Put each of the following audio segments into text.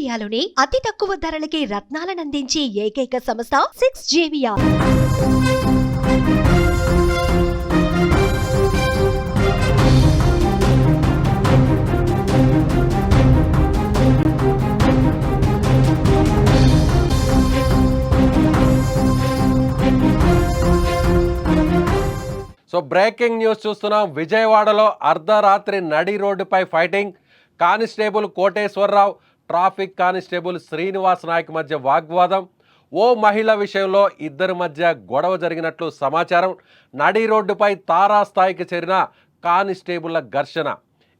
ఇండియాలోనే అతి తక్కువ ధరలకి రత్నాలనందించే ఏకైక సంస్థ సిక్స్ జేవియా సో బ్రేకింగ్ న్యూస్ చూస్తున్నాం. విజయవాడలో అర్ధరాత్రి నడి రోడ్డుపై fighting. Constable Koteswara Rao traffic constable Srinivas Nayak మధ్య వాగ్వాదం. ఓ మహిళ విషయంలో ఇద్దరి మధ్య గొడవ జరిగినట్లు సమాచారం. నడి రోడ్డుపై తారాస్థాయికి చేరిన కానిస్టేబుల్ల ఘర్షణ.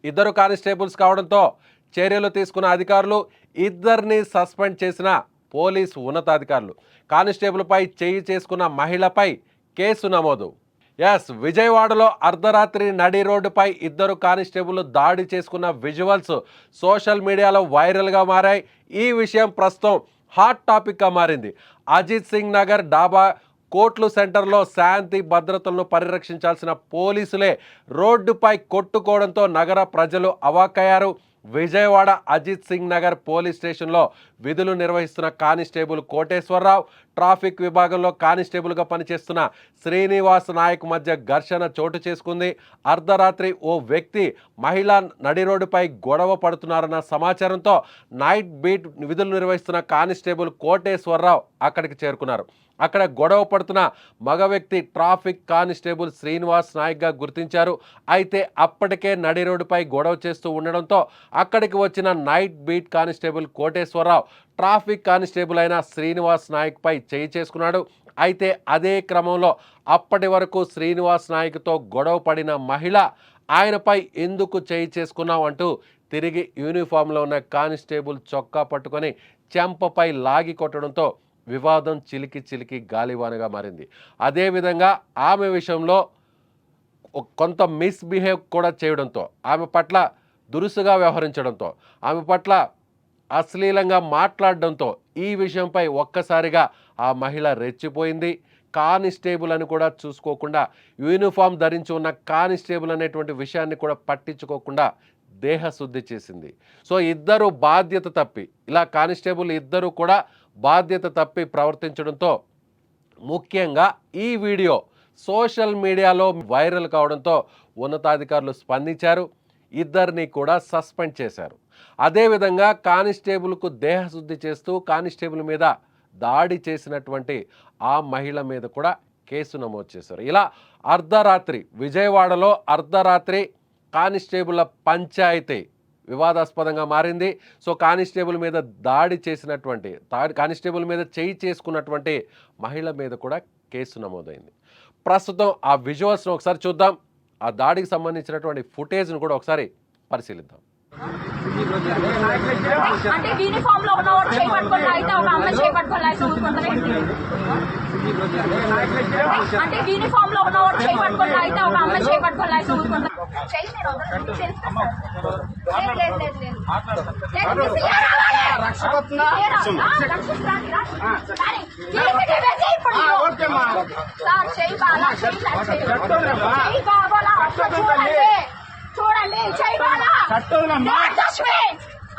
ఇద్దరు కానిస్టేబుల్స్ కావడంతో చర్యలు తీసుకున్న అధికారులు ఇద్దరిని సస్పెండ్ చేసిన పోలీసు ఉన్నతాధికారులు. కానిస్టేబుల్పై చేయి చేసుకున్న మహిళపై కేసు నమోదు. ఎస్ విజయవాడలో అర్ధరాత్రి నడి రోడ్డుపై ఇద్దరు కానిస్టేబుల్ దాడి చేసుకున్న విజువల్స్ సోషల్ మీడియాలో వైరల్గా మారాయి. ఈ విషయం ప్రస్తుతం హాట్ టాపిక్గా మారింది. అజిత్ సింగ్ నగర్ డాబా కోట్లు సెంటర్లో శాంతి భద్రతలను పరిరక్షించాల్సిన పోలీసులే రోడ్డుపై కొట్టుకోవడంతో నగర ప్రజలు అవాక్కయ్యారు. విజయవాడ అజిత్ సింగ్ నగర్ పోలీస్ స్టేషన్లో విధులు నిర్వహిస్తున్న కానిస్టేబుల్ కోటేశ్వరరావు ట్రాఫిక్ విభాగంలో కానిస్టేబుల్గా పనిచేస్తున్న శ్రీనివాస్ నాయక్ మధ్య ఘర్షణ చోటు చేసుకుంది. అర్ధరాత్రి ఓ వ్యక్తి మహిళా నడి రోడ్డుపై గొడవ పడుతున్నారన్న సమాచారంతో నైట్ బీట్ విధులు నిర్వహిస్తున్న కానిస్టేబుల్ కోటేశ్వరరావు అక్కడికి చేరుకున్నారు. అక్కడ గొడవ పడుతున్న మగ వ్యక్తి ట్రాఫిక్ కానిస్టేబుల్ శ్రీనివాస్ నాయక్గా గుర్తించారు. అయితే అప్పటికే నడి రోడ్డుపై గొడవ చేస్తూ ఉండడంతో అక్కడికి వచ్చిన night beat constable Koteswara Rao traffic constable అయిన శ్రీనివాస్ నాయక్పై చేయి చేసుకున్నాడు అయితే అదే క్రమంలో అప్పటి వరకు శ్రీనివాస్ నాయక్తో గొడవ పడిన మహిళ ఆయనపై ఎందుకు చేయి చేసుకున్నావు అంటూ తిరిగి యూనిఫామ్లో ఉన్న కానిస్టేబుల్ చొక్కా పట్టుకొని చెంపపై లాగి కొట్టడంతో వివాదం చిలికి చిలికి గాలివానగా మారింది. అదేవిధంగా ఆమె విషయంలో కొంత మిస్బిహేవ్ కూడా చేయడంతో ఆమె పట్ల దురుసుగా వ్యవహరించడంతో ఆమె పట్ల అశ్లీలంగా మాట్లాడడంతో ఈ విషయంపై ఒక్కసారిగా ఆ మహిళ రెచ్చిపోయింది. కానిస్టేబుల్ అని కూడా చూసుకోకుండా యూనిఫామ్ ధరించి ఉన్న కానిస్టేబుల్ అనేటువంటి విషయాన్ని కూడా పట్టించుకోకుండా దేహశుద్ధి చేసింది. సో ఇద్దరు బాధ్యత తప్పి ఇలా కానిస్టేబుల్ ఇద్దరు కూడా బాధ్యత తప్పి ప్రవర్తించడంతో ముఖ్యంగా ఈ వీడియో సోషల్ మీడియాలో వైరల్ కావడంతో ఉన్నతాధికారులు స్పందించారు. ఇద్దరిని కూడా సస్పెండ్ చేశారు. అదేవిధంగా కానిస్టేబుల్కు దేహశుద్ధి చేస్తూ కానిస్టేబుల్ మీద దాడి చేసినటువంటి ఆ మహిళ మీద కూడా కేసు నమోదు చేశారు. ఇలా అర్ధరాత్రి విజయవాడలో అర్ధరాత్రి కానిస్టేబుల్ల పంచాయతీ వివాదాస్పదంగా మారింది. సో కానిస్టేబుల్ మీద దాడి చేసినటువంటి దాడి కానిస్టేబుల్ మీద చేయి చేసుకున్నటువంటి మహిళ మీద కూడా కేసు నమోదైంది. ప్రస్తుతం ఆ విజువల్స్ను ఒకసారి చూద్దాం. ఆ దాడికి సంబంధించినటువంటి ఫుటేజ్ను కూడా ఒకసారి పరిశీలిద్దాం. అంటే యూనిఫామ్లో అయితే ఒక అమ్మాయి చేయి పట్టుకొని అయితే ఊరుకుంటారా ఏంటి? అంటే యూనిఫామ్లో ఉన్నవాడు చేయి పట్టుకొని అయితే ఒక అమ్మాయి చేయి పట్టుకొని అయితే ఊరుకుంటారా చేయి చూడండి. చూడండి.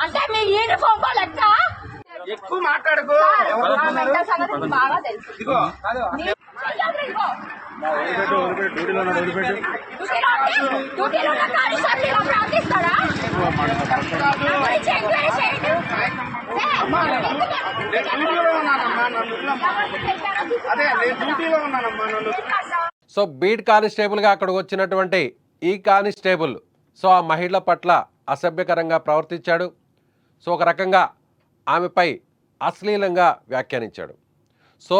అంటే మీ యూనిఫామ్ లెక్క ఎక్కువ మాట్లాడకు. బాగా తెలుసు. అదే నేను డ్యూటీలో ఉన్నానమ్మా నన్ను. సో బీట్ కానిస్టేబుల్గా అక్కడికి వచ్చినటువంటి ఈ కానిస్టేబుల్ సో ఆ మహిళ పట్ల అసభ్యకరంగా ప్రవర్తించాడు. సో ఒక రకంగా ఆమెపై అశ్లీలంగా వ్యాఖ్యానించాడు. సో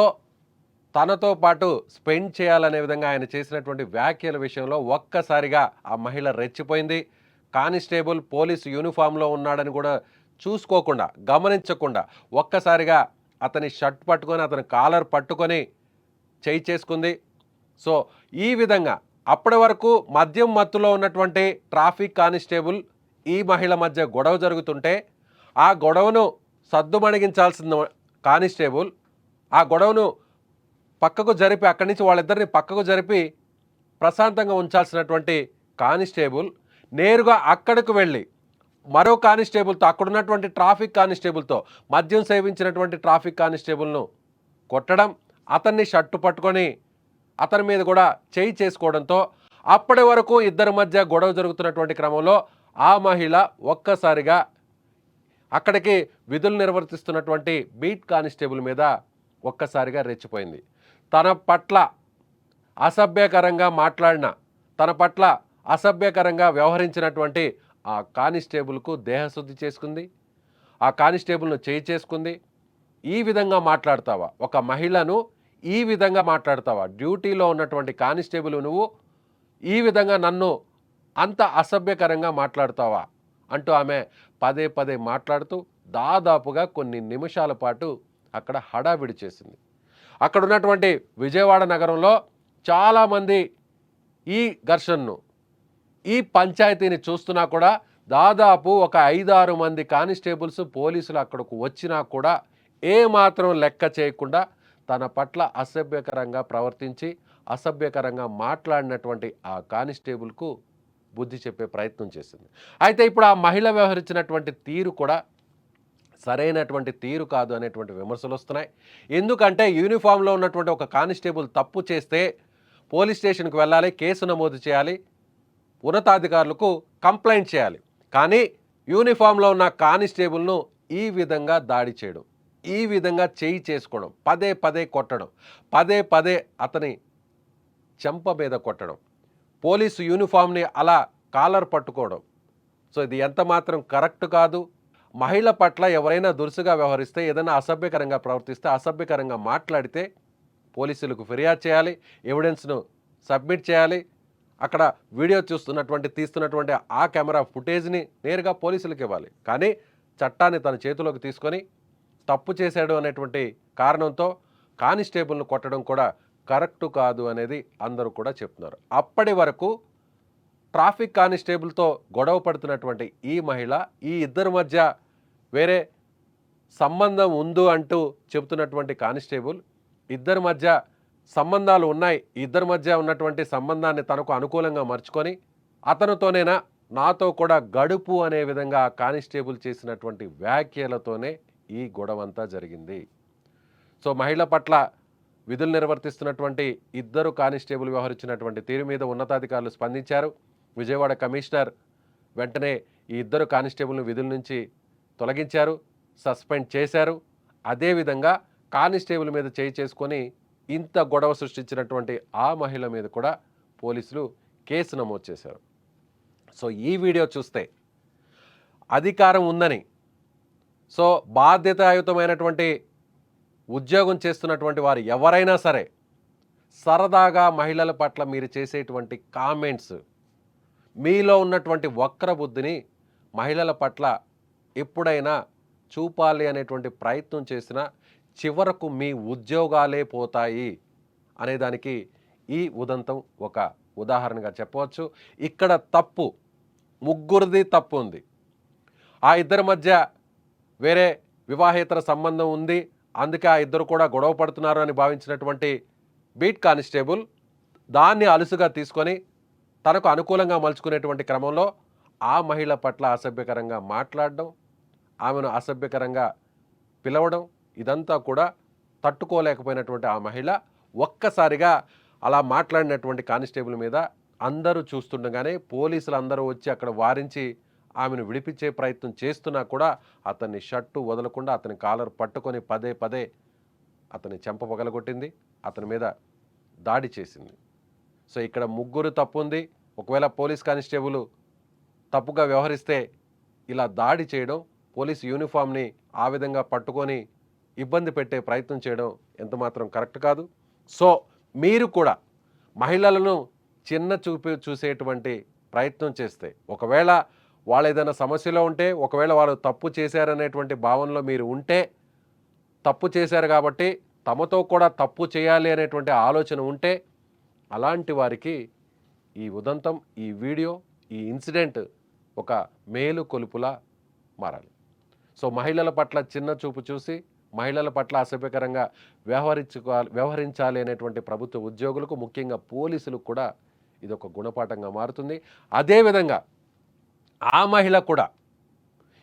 తనతో పాటు స్పెండ్ చేయాలనే విధంగా ఆయన చేసినటువంటి వ్యాఖ్యల విషయంలో ఒక్కసారిగా ఆ మహిళ రెచ్చిపోయింది. కానిస్టేబుల్ పోలీసు యూనిఫామ్లో ఉన్నాడని కూడా చూసుకోకుండా గమనించకుండా ఒక్కసారిగా అతని షర్ట్ పట్టుకొని అతని కాలర్ పట్టుకొని చేయి చేసుకుంది. సో ఈ విధంగా అప్పటి వరకు మద్యం మత్తులో ఉన్నటువంటి ట్రాఫిక్ కానిస్టేబుల్ ఈ మహిళ మధ్య గొడవ జరుగుతుంటే ఆ గొడవను సద్దుమణిగించాల్సిన కానిస్టేబుల్ ఆ గొడవను పక్కకు జరిపి అక్కడి నుంచి వాళ్ళిద్దరిని పక్కకు జరిపి ప్రశాంతంగా ఉంచాల్సినటువంటి కానిస్టేబుల్ నేరుగా అక్కడికి వెళ్ళి మరో కానిస్టేబుల్తో అక్కడ ఉన్నటువంటి ట్రాఫిక్ కానిస్టేబుల్తో మద్యం సేవించినటువంటి ట్రాఫిక్ కానిస్టేబుల్ను కొట్టడం అతన్ని షర్టు పట్టుకొని అతని మీద కూడా చేయి చేసుకోవడంతో అప్పటి వరకు ఇద్దరి మధ్య గొడవ జరుగుతున్నటువంటి క్రమంలో ఆ మహిళ ఒక్కసారిగా అక్కడికి విధులు నిర్వర్తిస్తున్నటువంటి బీట్ కానిస్టేబుల్ మీద ఒక్కసారిగా రెచ్చిపోయింది. తన పట్ల అసభ్యకరంగా మాట్లాడిన తన పట్ల అసభ్యకరంగా వ్యవహరించినటువంటి ఆ కానిస్టేబుల్కు దేహశుద్ధి చేసుకుంది. ఆ కానిస్టేబుల్ను చేయి చేసుకుంది. ఈ విధంగా మాట్లాడతావా? ఒక మహిళను ఈ విధంగా మాట్లాడతావా? డ్యూటీలో ఉన్నటువంటి కానిస్టేబుల్ నువ్వు ఈ విధంగా నన్ను అంత అసభ్యకరంగా మాట్లాడతావా? అంటూ ఆమె పదే పదే మాట్లాడుతూ దాదాపుగా కొన్ని నిమిషాల పాటు అక్కడ హడావిడి చేసింది. అక్కడ ఉన్నటువంటి విజయవాడ నగరంలో చాలామంది ఈ ఘర్షణను ఈ పంచాయతీని చూస్తున్నా కూడా దాదాపు ఒక ఐదారు మంది కానిస్టేబుల్స్ పోలీసులు అక్కడకు వచ్చినా కూడా ఏమాత్రం లెక్క చేయకుండా తన పట్ల అసభ్యకరంగా ప్రవర్తించి అసభ్యకరంగా మాట్లాడినటువంటి ఆ కానిస్టేబుల్కు బుద్ధి చెప్పే ప్రయత్నం చేసింది. అయితే ఇప్పుడు ఆ మహిళ వ్యవహరించినటువంటి తీరు కూడా సరైనటువంటి తీరు కాదు అనేటువంటి విమర్శలు వస్తున్నాయి. ఎందుకంటే యూనిఫామ్లో ఉన్నటువంటి ఒక కానిస్టేబుల్ తప్పు చేస్తే పోలీస్ స్టేషన్కి వెళ్ళాలి కేసు నమోదు చేయాలి ఉన్నతాధికారులకు కంప్లైంట్ చేయాలి. కానీ యూనిఫామ్లో ఉన్న కానిస్టేబుల్ను ఈ విధంగా దాడి చేయడం. ఈ విధంగా చేయి చేసుకోవడం పదే పదే కొట్టడం పదే పదే అతని చెంప మీద కొట్టడం పోలీసు యూనిఫామ్ని అలా కాలర్ పట్టుకోవడం. సో ఇది ఎంత మాత్రం కరెక్ట్ కాదు. మహిళ పట్ల ఎవరైనా దురుసుగా వ్యవహరిస్తే ఏదైనా అసభ్యకరంగా ప్రవర్తిస్తే అసభ్యకరంగా మాట్లాడితే పోలీసులకు ఫిర్యాదు చేయాలి ఎవిడెన్స్ను సబ్మిట్ చేయాలి. అక్కడ వీడియో చూస్తున్నటువంటి తీస్తున్నటువంటి ఆ కెమెరా ఫుటేజ్ని నేరుగా పోలీసులకు ఇవ్వాలి. కానీ చట్టాన్ని తన చేతిలోకి తీసుకొని తప్పు చేశాడు అనేటువంటి కారణంతో కానిస్టేబుల్ను కొట్టడం కూడా కరెక్ట్ కాదు అనేది అందరూ కూడా చెప్తున్నారు. అప్పటి వరకు ట్రాఫిక్ కానిస్టేబుల్తో గొడవ పడుతున్నటువంటి ఈ మహిళ ఈ ఇద్దరి మధ్య వేరే సంబంధం ఉందు అంటూ చెబుతున్నటువంటి కానిస్టేబుల్ ఇద్దరి మధ్య సంబంధాలు ఉన్నాయి ఇద్దరి మధ్య ఉన్నటువంటి సంబంధాన్ని తనకు అనుకూలంగా మర్చుకొని అతనితోనేనా నాతో కూడా గడుపు అనే విధంగా కానిస్టేబుల్ చేసినటువంటి వ్యాఖ్యలతోనే ఈ గొడవంతా జరిగింది. సో మహిళ పట్ల విధులు నిర్వర్తిస్తున్నటువంటి ఇద్దరు కానిస్టేబుల్ వ్యవహరించినటువంటి తీరు మీద ఉన్నతాధికారులు స్పందించారు. విజయవాడ కమిషనర్ వెంటనే ఈ ఇద్దరు కానిస్టేబుల్ను విధుల నుంచి తొలగించారు సస్పెండ్ చేశారు. అదేవిధంగా కానిస్టేబుల్ మీద చేయి చేసుకొని ఇంత గొడవ సృష్టించినటువంటి ఆ మహిళ మీద కూడా పోలీసులు కేసు నమోదు చేశారు. సో ఈ వీడియో చూస్తే అధికారం ఉందని సో బాధ్యతాయుతమైనటువంటి ఉద్యోగం చేస్తున్నటువంటి వారు ఎవరైనా సరే సరదాగా మహిళల పట్ల మీరు చేసేటువంటి కామెంట్స్ మీలో ఉన్నటువంటి వక్ర బుద్ధిని మహిళల పట్ల ఎప్పుడైనా చూపాలి అనేటువంటి ప్రయత్నం చేసినా చివరకు మీ ఉద్యోగాలే పోతాయి అనేదానికి ఈ ఉదంతం ఒక ఉదాహరణగా చెప్పవచ్చు. ఇక్కడ తప్పు ముగ్గురిది తప్పు ఉంది. ఆ ఇద్దరి మధ్య వేరే వివాహేతర సంబంధం ఉంది అందుకే ఆ ఇద్దరు కూడా గొడవ పడుతున్నారు అని భావించినటువంటి బీట్ కానిస్టేబుల్ దాన్ని అలుసుగా తీసుకొని తనకు అనుకూలంగా మలుచుకునేటువంటి క్రమంలో ఆ మహిళ పట్ల అసభ్యకరంగా మాట్లాడడం ఆమెను అసభ్యకరంగా పిలవడం ఇదంతా కూడా తట్టుకోలేకపోయినటువంటి ఆ మహిళ ఒక్కసారిగా అలా మాట్లాడినటువంటి కానిస్టేబుల్ మీద అందరూ చూస్తుండగానే పోలీసులు అందరూ వచ్చి అక్కడ వారించి ఆమెను విడిపించే ప్రయత్నం చేస్తున్నా కూడా అతన్ని షర్టు వదలకుండా అతని కాలర్ పట్టుకొని పదే పదే అతని చెంప పగలగొట్టింది అతని మీద దాడి చేసింది. సో ఇక్కడ ముగ్గురు తప్పు ఉంది ఒకవేళ పోలీస్ కానిస్టేబుల్ తప్పుగా వ్యవహరిస్తే ఇలా దాడి చేయడం పోలీస్ యూనిఫామ్ని ఆ విధంగా పట్టుకొని ఇబ్బంది పెట్టే ప్రయత్నం చేయడం ఎంతమాత్రం కరెక్ట్ కాదు. సో మీరు కూడా మహిళలను చిన్న చూపి చూసేటువంటి ప్రయత్నం చేస్తే ఒకవేళ వాళ్ళు ఏదైనా సమస్యలో ఉంటే ఒకవేళ వాళ్ళు తప్పు చేశారనేటువంటి భావనలో మీరు ఉంటే తప్పు చేశారు కాబట్టి తమతో కూడా తప్పు చేయాలి అనేటువంటి ఆలోచన ఉంటే అలాంటి వారికి ఈ ఉదంతం ఈ వీడియో ఈ ఇన్సిడెంట్ ఒక మేలు కొలుపులా మారాలి. సో మహిళల పట్ల చిన్న చూపు చూసి మహిళల పట్ల అసభ్యకరంగా వ్యవహరించుకోవాలి వ్యవహరించాలి అనేటువంటి ప్రభుత్వ ఉద్యోగులకు ముఖ్యంగా పోలీసులకు కూడా ఇది ఒక గుణపాఠంగా మారుతుంది. అదేవిధంగా ఆ మహిళ కూడా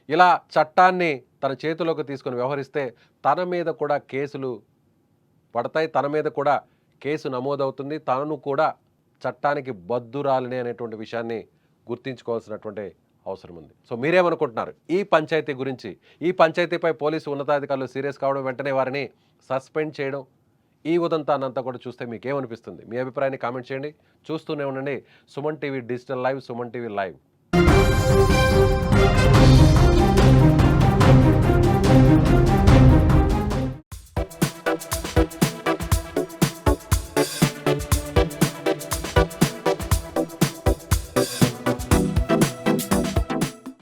ఇలా చట్టాన్ని తన చేతిలోకి తీసుకొని వ్యవహరిస్తే తన మీద కూడా కేసులు పడతాయి తన మీద కూడా కేసు నమోదవుతుంది తనను కూడా చట్టానికి బద్దురాలిని అనేటువంటి విషయాన్ని గుర్తించుకోవాల్సినటువంటి అవసరం ఉంది. సో మీరేమనుకుంటున్నారు? ఈ పంచాయతీ గురించి ఈ పంచాయతీపై పోలీసు ఉన్నతాధికారులు సీరియస్ కావడం వెంటనే వారిని సస్పెండ్ చేయడం ఈ ఉదంతాన్నంతా కూడా చూస్తే మీకేమనిపిస్తుంది? మీ అభిప్రాయాన్ని కామెంట్ చేయండి. చూస్తూనే ఉండండి. Suman TV digital live Suman TV live. Thank you.